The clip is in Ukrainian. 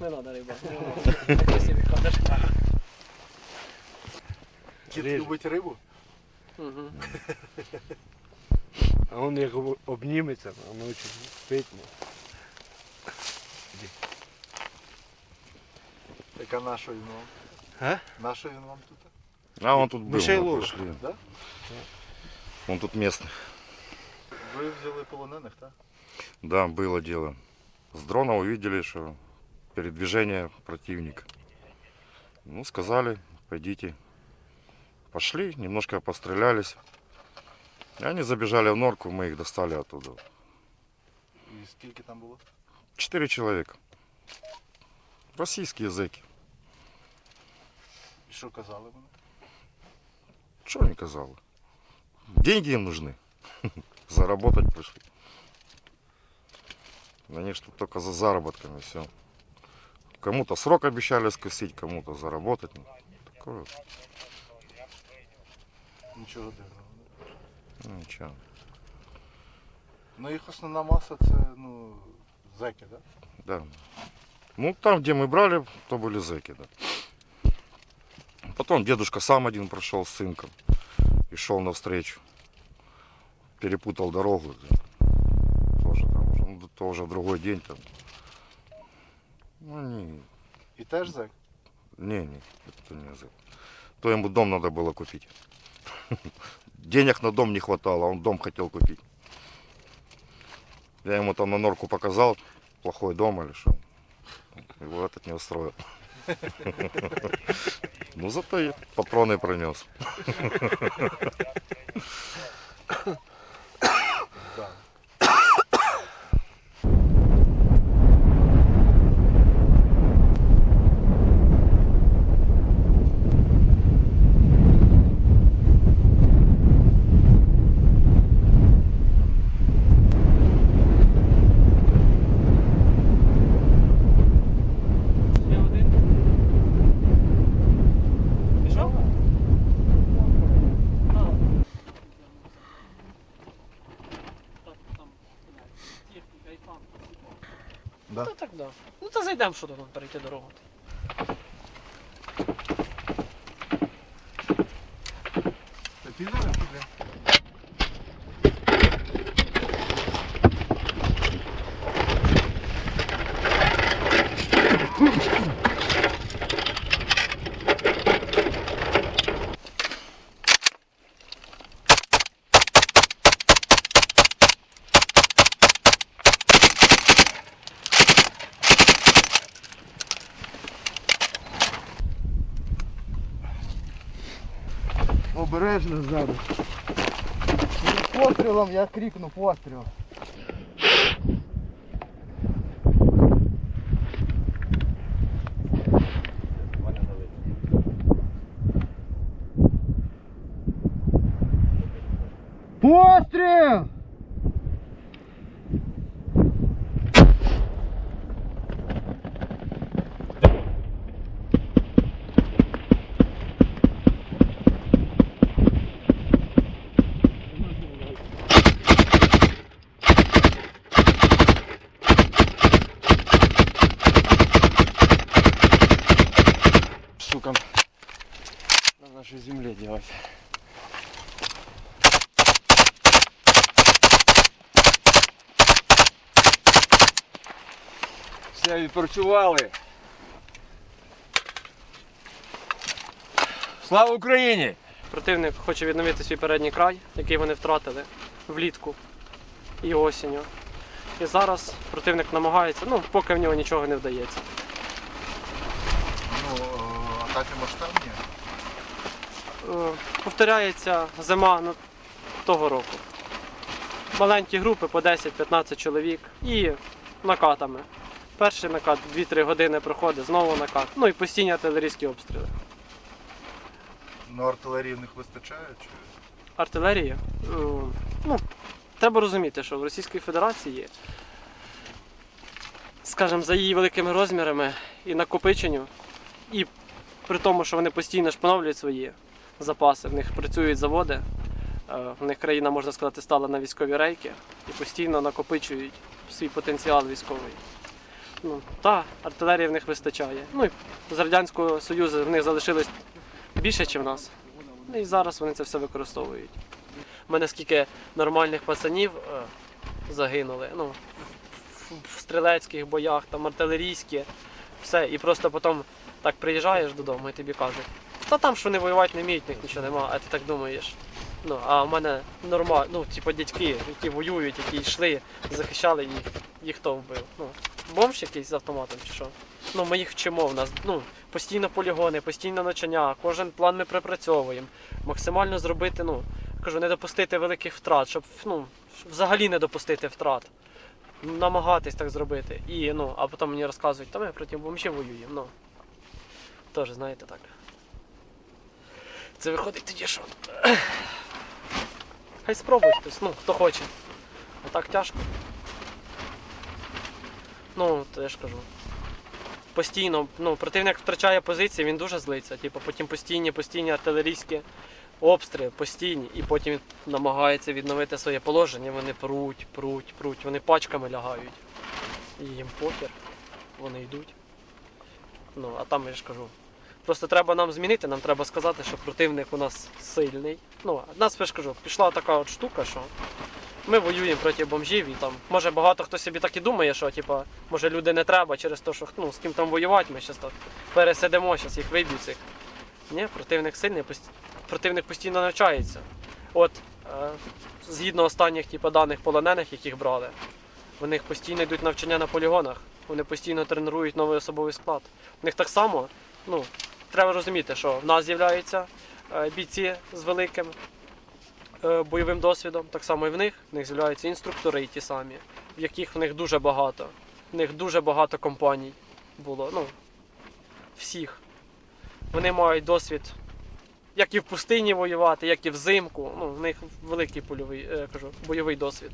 не треба риба. Красивий ходиш. Кіт любить рибу? Угу. А он як об- обніметься, а ночі спить. ну. Яка нашою він вам? А? Нашою він вам тут? А он тут был. Мишелов. мы пришли. Да? Он тут местный. Ви взяли полонених, так? Да, было дело. С дрона увидели, что передвижение противника. Ну, сказали, пойдите. Пошли, немножко пострелялись. И они забежали в норку, мы их достали оттуда. І скільки там було? Четыре человека. Российские языки. І що казали вони? Что они казали? Деньги им нужны. Заработать пришли. Они ж тут только за заработками все. Кому-то срок обещали скосить, кому-то заработать. Ну, Такое. Нічого дивного. да? ну, ничего. Ну їх основна маса це ну, зеки, так? Да. Ну, там, где мы брали, то были зэки, да. Потом дедушка сам один прошел с сынком и шел навстречу. Перепутал дорогу. да. Тоже там уже, ну, то уже другой день там. Ну, не, І теж зек? не, не, это не зэк. То ему дом надо было купить. Денег на дом не хватало, он дом хотел купить. Я ему там на норку показал, плохой дом или что. Его этот не устроил. Ну зато и патроны пронес. Да. Ну так да. Ну то зайдемо, що тут перейти дорогу. Обережно ззаду. Пострілом я крикну постріл. Постріл! больше земле делать. Все відпрацювали. Слава Україні! Противник хоче відновити свій передній край, який вони втратили влітку і осінню. І зараз противник намагається, ну, поки в нього нічого не вдається. Ну, е, атаки масштабні. Е, Повторяється зима того року. Маленькі групи по 10-15 чоловік і накатами. Перший накат 2-3 години проходить, знову накат. Ну і постійні артилерійські обстріли. Ну, артилерії в них вистачає? Чи... Артилерія. е, Ну, треба розуміти, що в Російській Федерації, скажімо, за її великими розмірами і накопиченню, і при тому, що вони постійно ж поновлюють свої запаси, в них працюють заводи, е, в них країна, можна сказати, стала на військові рейки і постійно накопичують свій потенціал військовий. Ну, та, артилерії в них вистачає. Ну і з Радянського Союзу в них залишилось більше, ніж в нас. Ну і зараз вони це все використовують. У мене скільки нормальних пацанів е, загинули. Ну, в- в стрілецьких боях, там артилерійські, все. І просто потім так приїжджаєш додому і тобі кажуть, та там ж вони воювати не вміють, них нічого нема, а ти так думаєш. Ну, а в мене нормально, ну, типу дядьки, які воюють, які йшли, захищали їх, їх хто вбив. Ну, бомж якийсь з автоматом чи що? Ну, ми їх вчимо, в нас ну, постійно полігони, постійно навчання, кожен план ми припрацьовуємо. Максимально зробити, ну, кажу, не допустити великих втрат, щоб, ну, взагалі не допустити втрат. Намагатись так зробити. І, ну, а потім мені розказують, та ми проти бомжів воюємо. Ну, теж, знаєте, так. Це виходить тоді, що. Хай спробують хтось, ну, хто хоче. А так тяжко. Ну, то я ж кажу. Постійно, ну, противник втрачає позиції, він дуже злиться. Типу, потім постійні, постійні артилерійські обстріли, постійні, і потім він намагається відновити своє положення. Вони пруть, пруть, пруть, вони пачками лягають. І їм похер, вони йдуть. Ну, а там я ж кажу. Просто треба нам змінити, нам треба сказати, що противник у нас сильний. Ну, нас я ж кажу, пішла така от штука, що ми воюємо проти бомжів і там. Може багато хто собі так і думає, що типа, може люди не треба через те, що ну, з ким там воювати, ми зараз так пересидимо, зараз їх виб'ють цих. Ні, противник сильний, пост- противник постійно навчається. От е, згідно останніх типу, даних полонених, яких брали, у них постійно йдуть навчання на полігонах, вони постійно тренують новий особовий склад. У них так само, ну, треба розуміти, що в нас з'являються е, бійці з великим е, бойовим досвідом, так само і в них. В них з'являються інструктори ті самі, в яких в них дуже багато. В них дуже багато компаній було. Ну, всіх. Вони мають досвід як і в пустині воювати, як і взимку. Ну, в них великий польовий, е, кажу, бойовий досвід.